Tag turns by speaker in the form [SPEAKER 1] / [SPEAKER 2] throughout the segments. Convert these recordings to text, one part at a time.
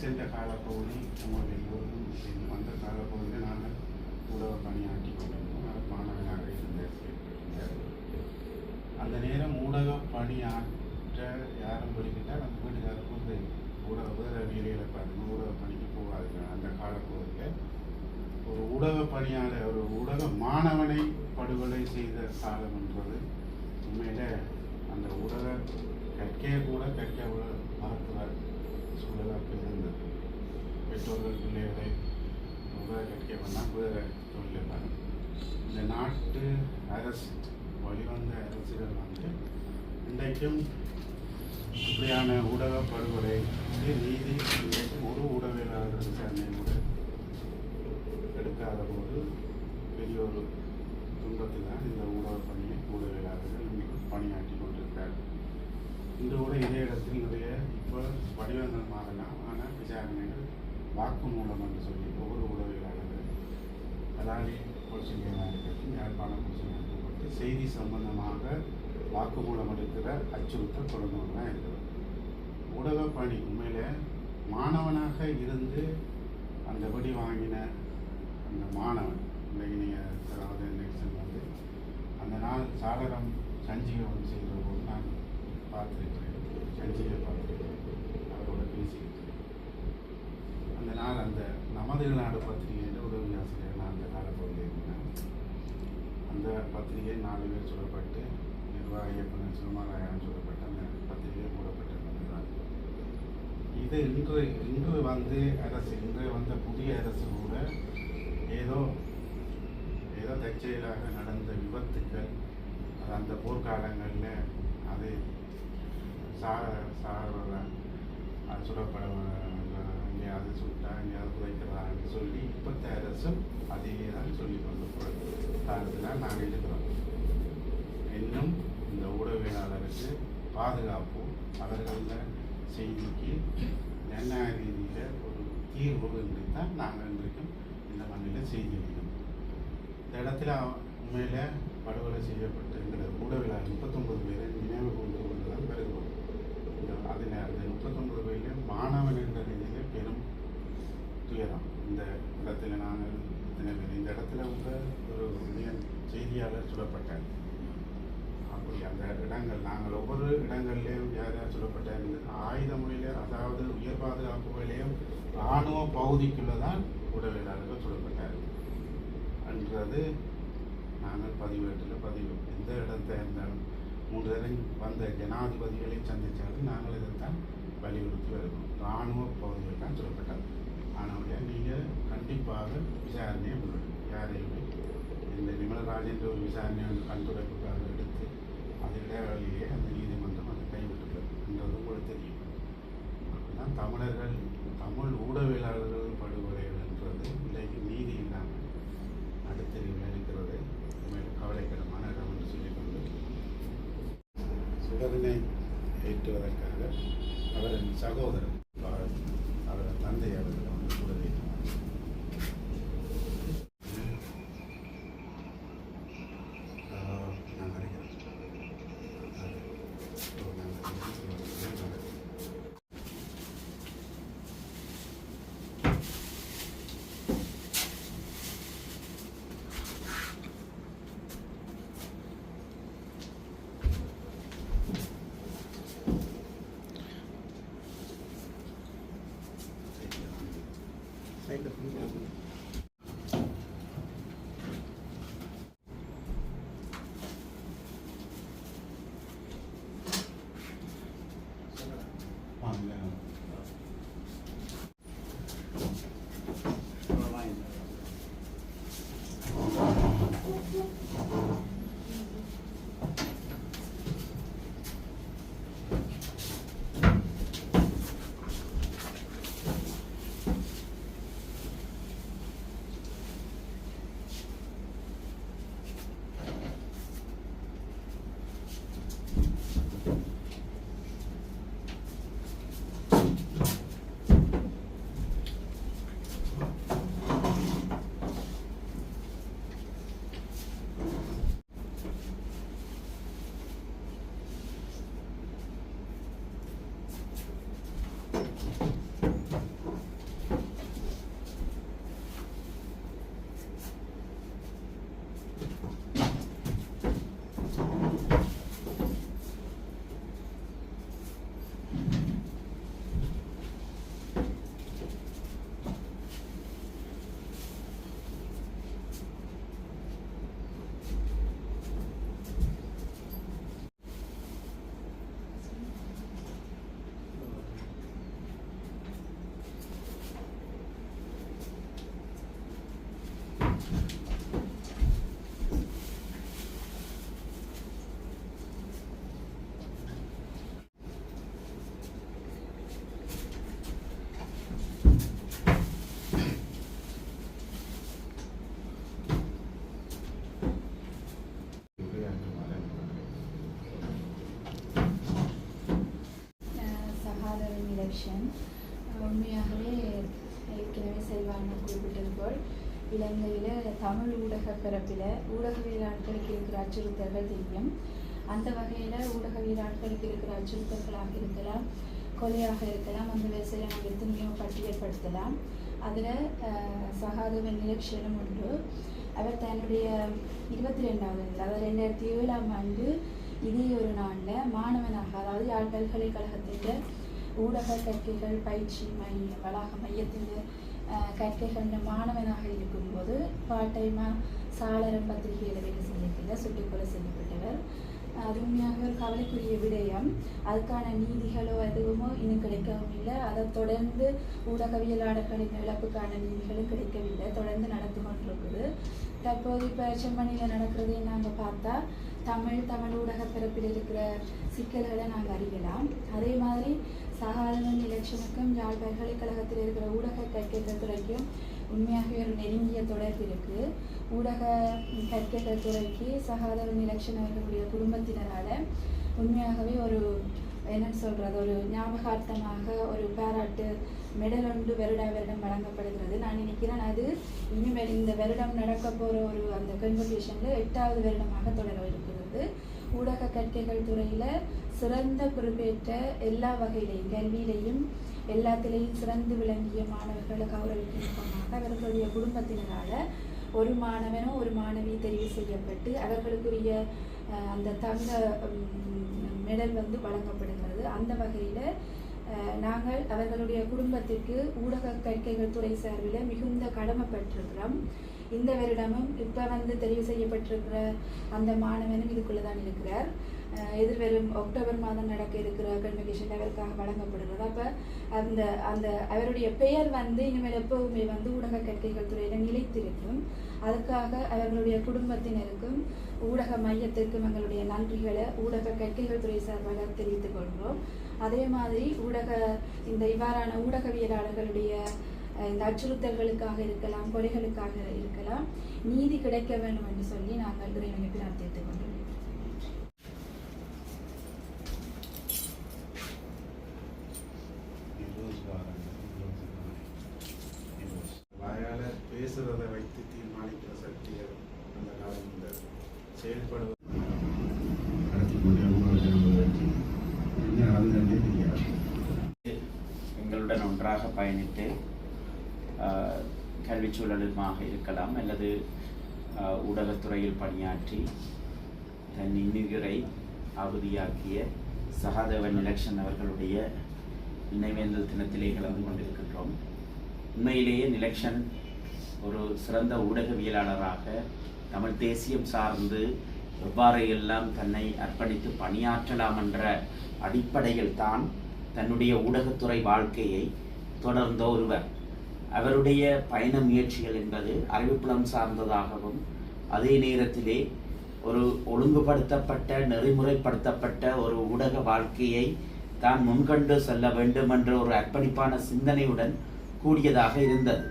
[SPEAKER 1] சென்ற காலப்பகுதி உங்கள் எல்லோரும் சேர்ந்து அந்த காலப்பகுதியில் நாங்கள் உழவு பணியாற்றி கொண்டிருந்தோம். மாணவனாக இருந்த அந்த நேரம் ஊடக பணியாற்ற யாரும் படிக்கிட்டால் அந்த வீட்டுக்காரருக்கு வந்து ஊடக வேறு வேலைகளை பாருங்க ஊடக பணிக்கு போகாதுங்க. அந்த காலப்பகுதியில் ஒரு ஊடக பணியாளர் ஒரு ஊடக மாணவனை படுகொலை செய்த காலம் என்பது உண்மையில அந்த ஊடக கற்கே கூட கற்க மறக்கிற சூழலாக இருந்தது பெற்றோர்கள் பிள்ளைகளை ஊடக குதிரை பண்ணால் தொழில் இந்த நாட்டு அரசு வழிவந்த அரசுகள் வந்து இன்றைக்கும் இப்படியான ஊடக படுகொலை நீதி ஒரு ஊடகவியலாளர் விசாரணை கூட எடுக்காத போது பெரிய ஒரு துன்பத்தில் தான் இந்த ஊடக பணியை ஊடகவியலாளர்கள் இன்றைக்கு பணியாற்றி கொண்டிருக்கிறார்கள் இன்று கூட இதே இடத்தில் நிறைய இப்போ வடிவங்கள் மாறலாம் ஆனால் விசாரணைகள் வாக்குமூலம் என்று சொல்லி ஒவ்வொரு உதவியாளர்கள் அதானி கொள்சிங்கமாக இருக்கட்டும் யாழ்ப்பாணம் கொள்சிங்கமாக செய்தி சம்பந்தமாக வாக்குமூலம் எடுக்கிற அச்சுறுத்தல் தொடர்ந்து தான் இருக்கிறது. ஊடக பணி உண்மையில் மாணவனாக இருந்து அந்த வெடி வாங்கின அந்த மாணவன் இன்றைக்கு நீங்கள் அதாவது நெக்ஸ்ட் வந்து அந்த நாள் சாகரம் சஞ்சிகை செய்கிற போது நான் பார்த்துருக்கிறேன். சஞ்சிகை பார்த்துருக்கிறேன். அவரோட பேசிக்கிட்டு அந்த நாள் அந்த நமது நாடு பத்திரிகை உதவி ஆசிரியர் நான் அந்த காலப்பகுதியில் இருந்தேன் அந்த பத்திரிகை நாலு பேர் சொல்லப்பட்டு நிர்வாக இயக்குனர் சிவமாராயணன் சொல்லப்பட்ட அந்த பத்திரிகை மூடப்பட்டிருந்தது இது இன்று இன்று வந்து அரசு இன்று வந்த புதிய அரசு கூட ஏதோ ஏதோ தற்செயலாக நடந்த விபத்துக்கள் அது அந்த போர்க்காலங்களில் அது சார சாரத அது சுடப்பட எங்கேயாவது சுட்டா எங்கேயாவது குறைக்கிறதான்னு சொல்லி இப்பத்த அரசும் அதே தான் சொல்லி கொண்டு காலத்தில் நாங்கள் இருக்கிறோம் இன்னும் இந்த ஊடகவியலாளருக்கு பாதுகாப்பு அவர்களில் செய்திக்கு நிர்ணய ரீதியில் ஒரு தீர்வு என்று தான் நாங்கள் இன்றைக்கும் இந்த மண்ணில் செய்தி அளிக்கிறோம் இந்த இடத்துல உண்மையில் படுகொலை செய்யப்பட்டு எங்களை ஊடகவியலாளர் முப்பத்தொம்பது பேர் நினைவு கொண்டு கொண்டு தான் வருகிறோம் இந்த அதில் அந்த முப்பத்தொம்பது பேரில் மாணவன் என்ற ரீதியில் பெரும் துயரம் இந்த இடத்துல நாங்கள் இத்தனை பேர் இந்த இடத்துல உள்ள ஒரு இந்தியன் செய்தியாளர் சுடப்பட்டார் அப்படி அந்த இடங்கள் நாங்கள் ஒவ்வொரு சொல்லப்பட்ட ஆயுத மொழியில அதாவது உயர் பாதுகாப்பு வேலையும் இராணுவ பகுதிக்குள்ளே தான் உடவியலாளர்கள் சொல்லப்பட்டார். என்றது நாங்கள் பதிவேட்டில் பதிவு. எந்த இடத்தை இருந்தாலும் மூன்று தரம் வந்த ஜனாதிபதிகளை சந்தித்தாலும் நாங்கள் இதைத்தான் வலியுறுத்தி வருகிறோம். இராணுவ பகுதிகள் தான் சொல்லப்பட்டது ஆனால் நீங்கள் கண்டிப்பாக விசாரணையை முன்னெடுக்கும் யாரையுமே இந்த நிமலராஜென்ற ஒரு விசாரணையை கண்துடைப்புக்காக எடுத்து அதில் இடைவெளியே அந்த நீர் கைவிட்டுள்ளது உங்களுக்கு தெரியும். அப்படிதான் தமிழர்கள் தமிழ் ஊடகவியலாளர்கள் படுகொலைகள் என்றது இன்றைக்கு நீதி இல்லாமல் நடுத்தறிவில்
[SPEAKER 2] எலெக்ஷன் உண்மையாகவே ஏற்கனவே செல்வான குறிப்பிட்டது போல் இலங்கையில் தமிழ் ஊடக பிறப்பில் ஊடகவியலாளர்களுக்கு இருக்கிற அச்சுறுத்தல்கள் தெரியும். அந்த வகையில் ஊடகவியலாளர்களுக்கு இருக்கிற அச்சுறுத்தல்களாக இருக்கலாம் கொலையாக இருக்கலாம் அந்த வயசில் நம்ம எத்தனையோ பட்டியல்படுத்தலாம். அதில் சகாதவன் நிலக்ஷனும் உண்டு. அவர் தன்னுடைய இருபத்தி ரெண்டாவது அதாவது ரெண்டாயிரத்தி ஏழாம் ஆண்டு இதே ஒரு நாளில் மாணவனாக அதாவது யாழ் பல்கலைக்கழகத்தின் ஊடக கற்கைகள் பயிற்சி மைய வளாக மையத்தின் கற்கைகள் மாணவனாக இருக்கும்போது பார்ட் டைமாக சாளரம் பத்திரிகையில் வேலை செய்யக்கூடிய சுட்டுக்கொலை செய்யப்பட்டவர். அது உண்மையாக ஒரு கவலைக்குரிய விடயம். அதுக்கான நீதிகளோ எதுவுமோ இன்னும் கிடைக்கவும் இல்லை. அதை தொடர்ந்து ஊடகவியலாளர்களின் இழப்புக்கான நீதிகளும் கிடைக்கவில்லை. தொடர்ந்து நடந்து கொண்டிருக்குது. தற்போது இப்போ செம்மணியில் நடக்கிறதை நாங்கள் பார்த்தா தமிழ் தமிழ் ஊடக பிறப்பில் இருக்கிற சிக்கல்களை நாங்கள் அறியலாம். அதே மாதிரி சகாதவன் எலெக்ஷனுக்கும் யாழ் பல்கலைக்கழகத்தில் இருக்கிற ஊடக கற்கைகள் துறைக்கும் உண்மையாகவே ஒரு நெருங்கிய தொடர்பு இருக்குது ஊடக கற்கைகள் துறைக்கு சகாதவன் இலட்சன் அவர்களுடைய குடும்பத்தினரால் உண்மையாகவே ஒரு என்னன்னு சொல்கிறது ஒரு ஞாபகார்த்தமாக ஒரு பாராட்டு மெடல் ஒன்று வருட வருடம் வழங்கப்படுகிறது. நான் நினைக்கிறேன் அது இனிமேல் இந்த வருடம் நடக்க போகிற ஒரு அந்த கன்வர்சேஷனில் எட்டாவது வருடமாக தொடர இருக்கிறது. ஊடக கற்கைகள் துறையில் சிறந்த பொறுப்பேற்ற எல்லா வகையிலையும் கல்வியிலையும் எல்லாத்திலையும் சிறந்து விளங்கிய மாணவர்களை கௌரவிக்கமாக அவர்களுடைய குடும்பத்தினரால் ஒரு மாணவனோ ஒரு மாணவி தெரிவு செய்யப்பட்டு அவர்களுக்குரிய அந்த தங்க மெடல் வந்து வழங்கப்படுகிறது. அந்த வகையில் நாங்கள் அவர்களுடைய குடும்பத்திற்கு ஊடக கற்கைகள் துறை சார்பில் மிகுந்த கடமைப்பட்டிருக்கிறோம் இந்த வருடமும் இப்போ வந்து தெரிவு செய்யப்பட்டிருக்கிற அந்த மாணவனும் இதுக்குள்ளே தான் இருக்கிறார். எதிர்வரும் அக்டோபர் மாதம் நடக்க இருக்கிற கன்வெகேஷன் அவருக்காக வழங்கப்படுகிறது. அப்போ அந்த அந்த அவருடைய பெயர் வந்து இனிமேல் எப்போவுமே வந்து ஊடக கற்கைகள் துறையில் நிலைத்திருக்கும். அதுக்காக அவர்களுடைய குடும்பத்தினருக்கும் ஊடக மையத்திற்கும் எங்களுடைய நன்றிகளை ஊடக கற்கைகள் துறை சார்பாக தெரிவித்துக் கொள்கிறோம். அதே மாதிரி ஊடக இந்த இவ்வாறான ஊடகவியலாளர்களுடைய இந்த அச்சுறுத்தல்களுக்காக இருக்கலாம் கொலைகளுக்காக இருக்கலாம் நீதி கிடைக்க வேண்டும் என்று சொல்லி நாங்கள் இறைவனை பிரார்த்தித்துக்
[SPEAKER 1] கொண்டோம் செயல்படுவது.
[SPEAKER 3] எங்களுடன் ஒன்றாக பயணித்து கல்விச் சூழலுமாக இருக்கலாம் அல்லது ஊடகத்துறையில் பணியாற்றி தன் இன்னுயிரை ஆகுதியாக்கிய சகாதேவன் நிலக்ஷன் அவர்களுடைய நினைவேந்தல் தினத்திலே கலந்து கொண்டிருக்கின்றோம். உண்மையிலேயே நிலக்ஷன் ஒரு சிறந்த ஊடகவியலாளராக தமிழ் தேசியம் சார்ந்து எவ்வாறு எல்லாம் தன்னை அர்ப்பணித்து பணியாற்றலாம் என்ற அடிப்படையில் தான் தன்னுடைய ஊடகத்துறை வாழ்க்கையை தொடர்ந்த ஒருவர். அவருடைய பயண முயற்சிகள் என்பது அறிவிப்புலம் சார்ந்ததாகவும் அதே நேரத்திலே ஒரு ஒழுங்குபடுத்தப்பட்ட நெறிமுறைப்படுத்தப்பட்ட ஒரு ஊடக வாழ்க்கையை தான் முன்கொண்டு செல்ல வேண்டும் என்ற ஒரு அர்ப்பணிப்பான சிந்தனையுடன் கூடியதாக இருந்தது.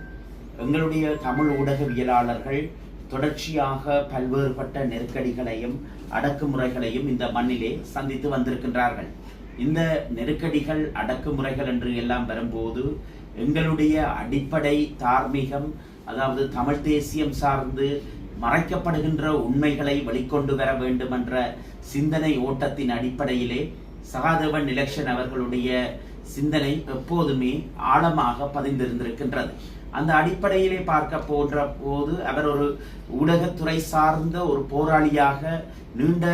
[SPEAKER 3] எங்களுடைய தமிழ் ஊடகவியலாளர்கள் தொடர்ச்சியாக பல்வேறுபட்ட நெருக்கடிகளையும் அடக்குமுறைகளையும் இந்த மண்ணிலே சந்தித்து வந்திருக்கின்றார்கள். இந்த நெருக்கடிகள் அடக்குமுறைகள் என்று எல்லாம் வரும்போது எங்களுடைய அடிப்படை தார்மீகம் அதாவது தமிழ் தேசியம் சார்ந்து மறைக்கப்படுகின்ற உண்மைகளை வெளிக்கொண்டு வர வேண்டும் என்ற சிந்தனை ஓட்டத்தின் அடிப்படையிலே சகாதேவன் நிலக்ஷன் அவர்களுடைய சிந்தனை எப்போதுமே ஆழமாக பதிந்திருந்திருக்கின்றது. அந்த அடிப்படையிலே பார்க்க போன்ற போது அவர் ஒரு ஊடகத்துறை சார்ந்த ஒரு போராளியாக நீண்ட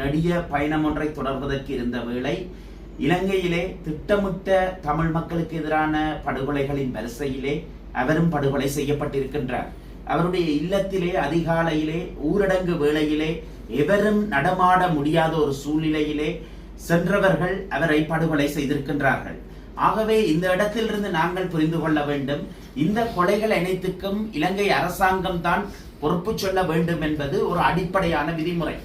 [SPEAKER 3] நடிக பயணம் ஒன்றை தொடர்வதற்கு இருந்த வேளை இலங்கையிலே திட்டமிட்ட தமிழ் மக்களுக்கு எதிரான படுகொலைகளின் வரிசையிலே அவரும் படுகொலை செய்யப்பட்டிருக்கின்றார். அவருடைய இல்லத்திலே அதிகாலையிலே ஊரடங்கு வேளையிலே எவரும் நடமாட முடியாத ஒரு சூழ்நிலையிலே சென்றவர்கள் அவரை படுகொலை செய்திருக்கின்றார்கள். ஆகவே இந்த இடத்திலிருந்து நாங்கள் புரிந்து கொள்ள வேண்டும். இந்த கொலைகள் அனைத்துக்கும் இலங்கை அரசாங்கம் தான் பொறுப்பு சொல்ல வேண்டும் என்பது ஒரு அடிப்படையான விதிமுறை.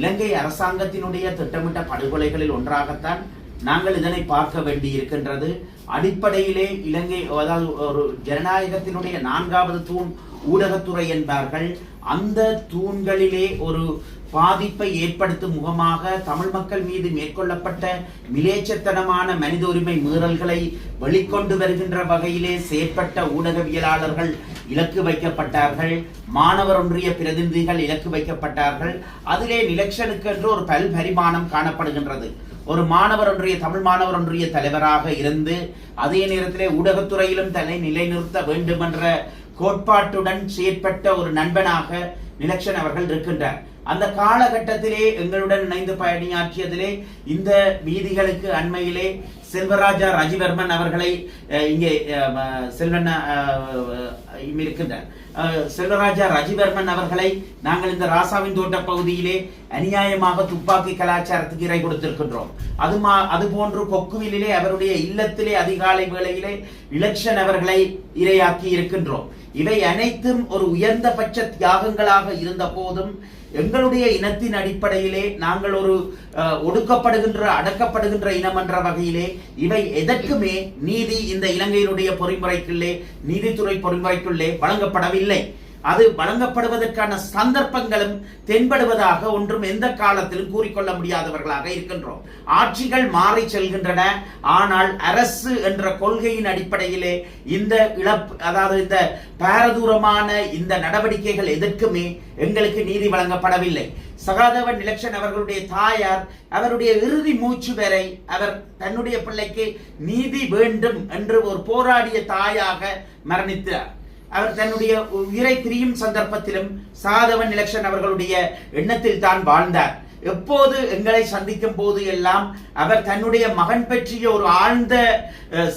[SPEAKER 3] இலங்கை அரசாங்கத்தினுடைய திட்டமிட்ட படுகொலைகளில் ஒன்றாகத்தான் நாங்கள் இதனை பார்க்க வேண்டி இருக்கின்றது அடிப்படையிலே இலங்கை அதாவது ஒரு ஜனநாயகத்தினுடைய நான்காவது தூண் ஊடகத்துறை என்பார்கள். அந்த தூண்களிலே ஒரு பாதிப்பை ஏற்படுத்தும் முகமாக தமிழ் மக்கள் மீது மேற்கொள்ளப்பட்ட மிலேச்சத்தனமான மனித உரிமை மீறல்களை வெளிக்கொண்டு வருகின்ற வகையிலே செயற்பட்ட ஊடகவியலாளர்கள் இலக்கு வைக்கப்பட்டார்கள். மாணவர் ஒன்றிய பிரதிநிதிகள் இலக்கு வைக்கப்பட்டார்கள். அதிலே நிலக்ஷனுக்கு என்று ஒரு பல்பரிமாணம் காணப்படுகின்றது. ஒரு மாணவர் ஒன்றிய தமிழ் மாணவர் ஒன்றிய தலைவராக இருந்து அதே நேரத்திலே ஊடகத்துறையிலும் தன்னை நிலைநிறுத்த வேண்டும் என்ற கோட்பாட்டுடன் செயற்பட்ட ஒரு நண்பனாக நிலக்ஷன் அவர்கள் இருக்கின்றார். அந்த காலகட்டத்திலே எங்களுடன் இணைந்து பயணியாற்றியதிலே இந்த வீதிகளுக்கு அண்மையிலே செல்வராஜா ரஜிவர்மன் அவர்களை இங்கே செல்வன் இருக்கின்றார். செல்வராஜா ரஜிவர்மன் அவர்களை நாங்கள் இந்த ராசாவின் தோட்ட பகுதியிலே அநியாயமாக துப்பாக்கி கலாச்சாரத்துக்கு இறை கொடுத்திருக்கின்றோம். அது மா அது போன்று கொக்குவிலே அவருடைய இல்லத்திலே அதிகாலை வேளையிலே இலக்ஷன் அவர்களை இரையாக்கி இருக்கின்றோம். இவை அனைத்தும் ஒரு உயர்ந்தபட்ச தியாகங்களாக இருந்த போதும் எங்களுடைய இனத்தின் அடிப்படையிலே நாங்கள் ஒரு அஹ், ஒடுக்கப்படுகின்ற அடக்கப்படுகின்ற இனம் என்ற வகையிலே இவை எதற்குமே நீதி இந்த இலங்கையினுடைய பொறிமுறைக்குள்ளே நீதித்துறை பொறிமுறைக்குள்ளே வழங்கப்படவில்லை. அது வழங்கப்படுவதற்கான சந்தர்ப்பங்களும் தென்படுவதாக ஒன்றும் எந்த காலத்திலும் கூறிக்கொள்ள முடியாதவர்களாக இருக்கின்றோம். ஆட்சிகள் மாறி செல்கின்றன. ஆனால் அரசு என்ற கொள்கையின் அடிப்படையிலே இந்த இழப்பு அதாவது இந்த பாரதூரமான இந்த நடவடிக்கைகள் எதற்குமே எங்களுக்கு நீதி வழங்கப்படவில்லை. சகாதேவன் நிலக்ஷன் அவர்களுடைய தாயார் அவருடைய இறுதி மூச்சு வரை அவர் தன்னுடைய பிள்ளைக்கு நீதி வேண்டும் என்று ஒரு போராடிய தாயாக மரணித்தார். அவர் தன்னுடைய உயிரை பிரியும் சந்தர்ப்பத்திலும் சாதவன் இலக்ஷன் அவர்களுடைய எண்ணத்தில் தான் வாழ்ந்தார். எப்போது எங்களை சந்திக்கும் போது எல்லாம் அவர் தன்னுடைய மகன் பற்றிய ஒரு ஆழ்ந்த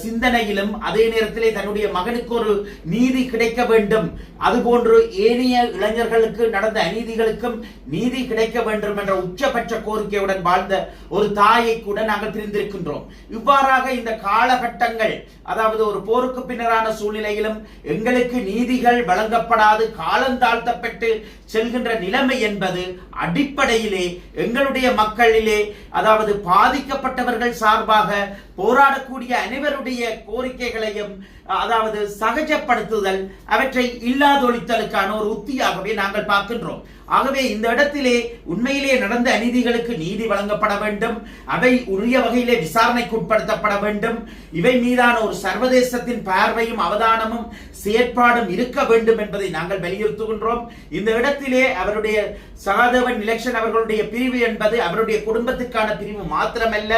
[SPEAKER 3] சிந்தனையிலும் அதே நேரத்திலே தன்னுடைய மகனுக்கு ஒரு நீதி கிடைக்க வேண்டும். அதுபோன்று ஏனைய இளைஞர்களுக்கு நடந்த அநீதிகளுக்கும் நீதி கிடைக்க வேண்டும் என்ற உச்சபட்ச கோரிக்கையுடன் வாழ்ந்த ஒரு தாயை கூட நாங்கள் பிரிந்திருக்கின்றோம். இவ்வாறாக இந்த காலகட்டங்கள் அதாவது ஒரு போருக்கு பின்னரான சூழ்நிலையிலும் எங்களுக்கு நீதிகள் வழங்கப்படாது காலந்தாழ்த்தப்பட்டு செல்கின்ற நிலைமை என்பது அடிப்படையிலே எங்களுடைய மக்களிலே அதாவது பாதிக்கப்பட்டவர்கள் சார்பாக போராடக்கூடிய அனைவருடைய கோரிக்கைகளையும் அதாவது சகஜப்படுத்துதல் அவற்றை இல்லாதொழித்தலுக்கான ஒரு உத்தியாகவே நாங்கள் பார்க்கின்றோம். ஆகவே இந்த இடத்திலே உண்மையிலே நடந்த அநீதிகளுக்கு நீதி வழங்கப்பட வேண்டும் அவை உரிய வகையிலே விசாரணைக்கு உட்படுத்தப்பட வேண்டும் இவை மீதான ஒரு சர்வதேசத்தின் பார்வையும் அவதானமும் செயற்பாடும் இருக்க வேண்டும் என்பதை நாங்கள் வலியுறுத்துகின்றோம். இந்த இடத்திலே அவருடைய சகாதேவன் நிலக்ஷன் அவர்களுடைய பிரிவு என்பது அவருடைய குடும்பத்துக்கான பிரிவு மாத்திரமல்ல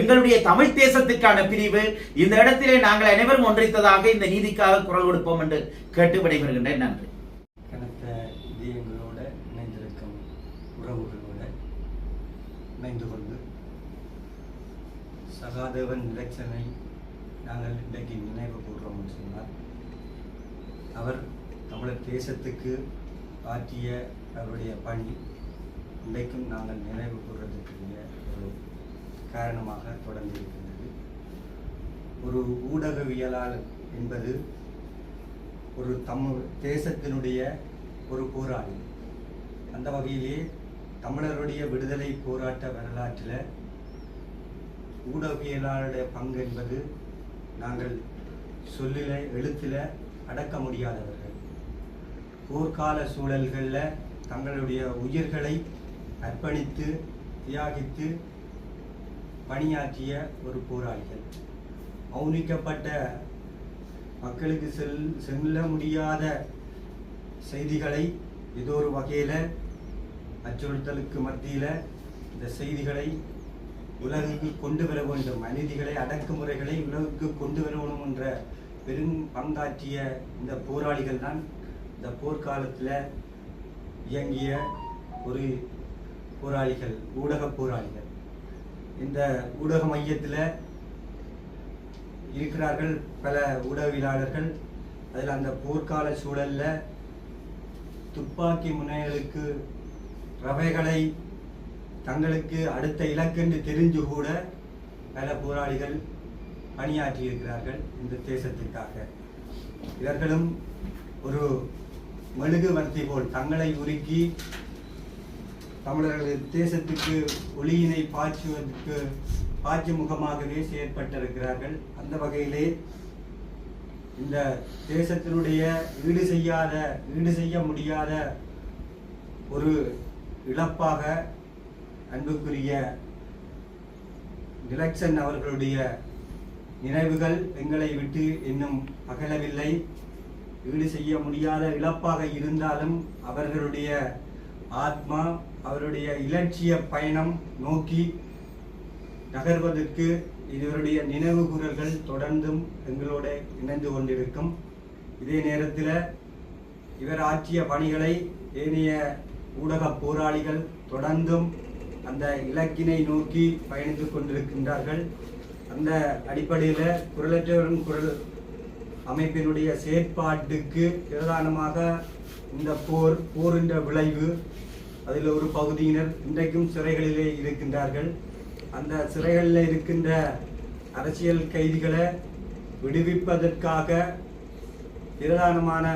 [SPEAKER 3] எங்களுடைய தமிழ் தேசத்துக்கான பிரிவு. இந்த இடத்திலே நாங்கள் அனைவரும் ஒன்றித்ததாக இந்த நீதிக்காக குரல் கொடுப்போம் என்று கேட்டு விடைபெறுகின்றேன். நன்றி.
[SPEAKER 4] கனத்த இதயங்களோட இணைந்திருக்கும் உறவுகளோட இணைந்து கொண்டு சகாதேவன் எலெக்ஷனை நாங்கள் இன்றைக்கு நினைவு கூறுறோம்னு சொன்னால் அவர் தமிழர் தேசத்துக்கு ஆற்றிய அவருடைய பணி இன்றைக்கும் நாங்கள் நினைவு கூறுறதுக்குரிய ஒரு காரணமாக தொடர்ந்து இருக்கின்றது ஒரு ஊடகவியலாளர் என்பது ஒரு தமிழ் தேசத்தினுடைய ஒரு போராளி. அந்த வகையிலே தமிழருடைய விடுதலை போராட்ட வரலாற்றில் ஊடகவியலாளருடைய பங்கு என்பது நாங்கள் சொல்லில எழுத்தில் அடக்க முடியாதவர்கள். போர்க்கால சூழல்களில் தங்களுடைய உயிர்களை அர்ப்பணித்து தியாகித்து பணியாற்றிய ஒரு போராளிகள். மௌனிக்கப்பட்ட மக்களுக்கு செல் செல்ல முடியாத செய்திகளை ஏதோ ஒரு வகையில் அச்சுறுத்தலுக்கு மத்தியில் இந்த செய்திகளை உலகுக்கு கொண்டு வர வேண்டும். அநீதிகளை அடக்குமுறைகளை உலகுக்கு கொண்டு வர வேணும் என்ற பெரும் பங்காற்றிய இந்த போராளிகள் தான் இந்த போர்க்காலத்தில் இயங்கிய ஒரு போராளிகள் ஊடக போராளிகள். இந்த ஊடக மையத்தில் இருக்கிறார்கள் பல ஊடகவியலாளர்கள். அதில் அந்த போர்க்கால சூழலில் துப்பாக்கி முனைகளுக்கு ரவைகளை தங்களுக்கு அடுத்த இலக்கென்று தெரிஞ்சு கூட பல போராளிகள் பணியாற்றி இருக்கிறார்கள் இந்த தேசத்திற்காக. இவர்களும் ஒரு மெழுகுவர்த்தி போல் தங்களை உருக்கி தமிழர்கள் தேசத்துக்கு ஒளியினை பாய்ச்சுவதற்கு பாய்ச்சி முகமாகவே செயற்பட்டிருக்கிறார்கள். அந்த வகையிலே இந்த தேசத்தினுடைய ஈடு செய்யாத ஈடு செய்ய முடியாத ஒரு இழப்பாக அன்புக்குரிய டிலக்சன் அவர்களுடைய நினைவுகள் எங்களை விட்டு இன்னும் அகலவில்லை. ஈடு செய்ய முடியாத இழப்பாக இருந்தாலும் அவர்களுடைய ஆத்மா அவருடைய இலட்சிய பயணம் நோக்கி நகர்வதற்கு இவருடைய நினைவு குரல்கள் தொடர்ந்தும் எங்களோட இணைந்து கொண்டிருக்கும். இதே நேரத்தில் இவர் ஆற்றிய பணிகளை ஏனைய ஊடக போராளிகள் தொடர்ந்தும் அந்த இலக்கினை நோக்கி பயணித்து கொண்டிருக்கின்றார்கள். அந்த அடிப்படையில் குரலற்றவரின் குரல் அமைப்பினுடைய செயற்பாட்டுக்கு பிரதானமாக இந்த போர் போரின்ற விளைவு அதில் ஒரு பகுதியினர் இன்றைக்கும் சிறைகளிலே இருக்கின்றார்கள். அந்த சிறைகளில் இருக்கின்ற அரசியல் கைதிகளை விடுவிப்பதற்காக பிரதானமான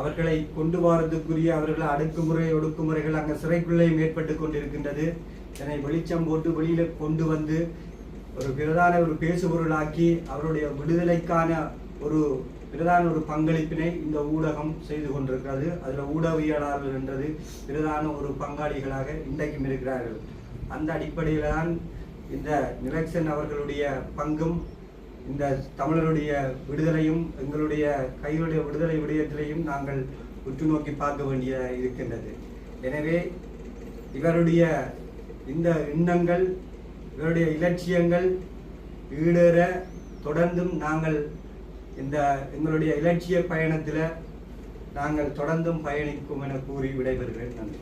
[SPEAKER 4] அவர்களை கொண்டு வரதுக்குரிய அவர்கள் அடக்குமுறை ஒடுக்குமுறைகள் அங்கே சிறைக்குள்ளேயும் மேற்பட்டு கொண்டிருக்கின்றது. இதனை வெளிச்சம் போட்டு வெளியில் கொண்டு வந்து ஒரு பிரதான ஒரு பேசுபொருளாக்கி அவருடைய விடுதலைக்கான ஒரு பிரதான ஒரு பங்களிப்பினை இந்த ஊடகம் செய்து கொண்டிருக்கிறது. அதில் ஊடகவியலாளர்கள் என்றது பிரதான ஒரு பங்காளிகளாக இன்றைக்கும் இருக்கிறார்கள். அந்த அடிப்படையில் தான் இந்த நிலக்சன் அவர்களுடைய பங்கும் இந்த தமிழருடைய விடுதலையும் எங்களுடைய கைகளுடைய விடுதலை விடயத்திலையும் நாங்கள் உற்று நோக்கி பார்க்க வேண்டிய இருக்கின்றது. எனவே இவருடைய இந்த எண்ணங்கள் இவருடைய இலட்சியங்கள் ஈடேற தொடர்ந்தும் நாங்கள் இந்த எங்களுடைய இலட்சிய பயணத்தில் நாங்கள் தொடர்ந்தும் பயணிக்கும் என கூறி விடைபெறுகிறேன். நன்றி.